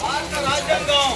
భారత రాజ్యాంగం.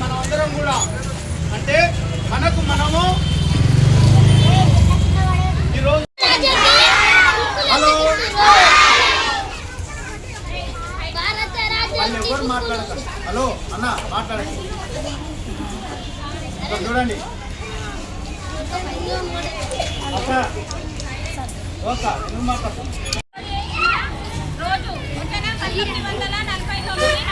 మనం అందరం కూడా. అంటే మనకు మనము ఈరోజు హలో. వాళ్ళు ఎవరు మాట్లాడతారు? హలో అన్న మాట్లాడండి. చూడండి. రోజు వందల పంతొమ్మిది వందల నలభై తొమ్మిది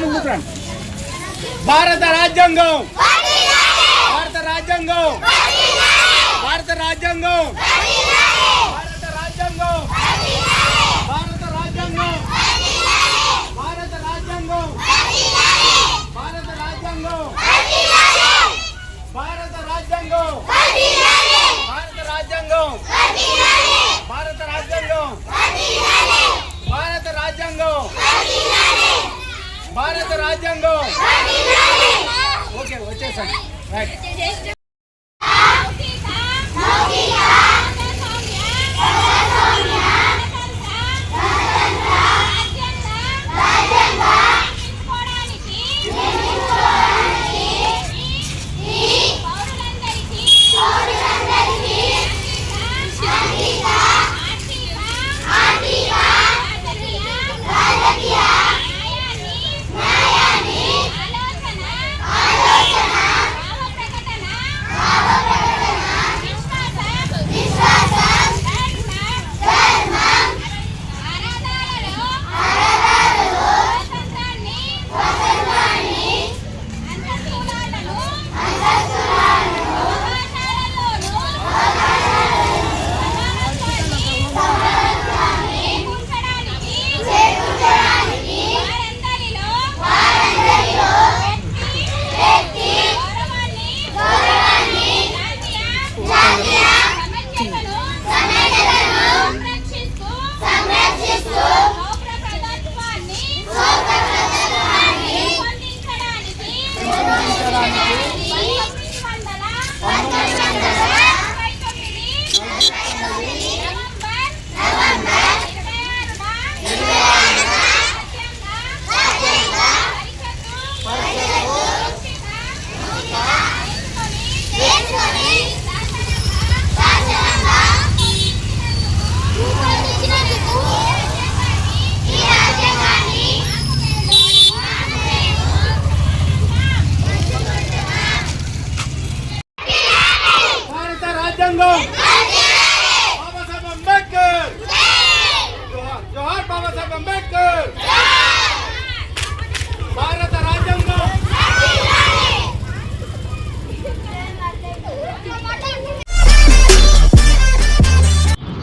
ముందుకు రండి భారత రాజ్యాంగం. భారత రాజ్యాంగం. భారత రాజ్యాంగం. All right.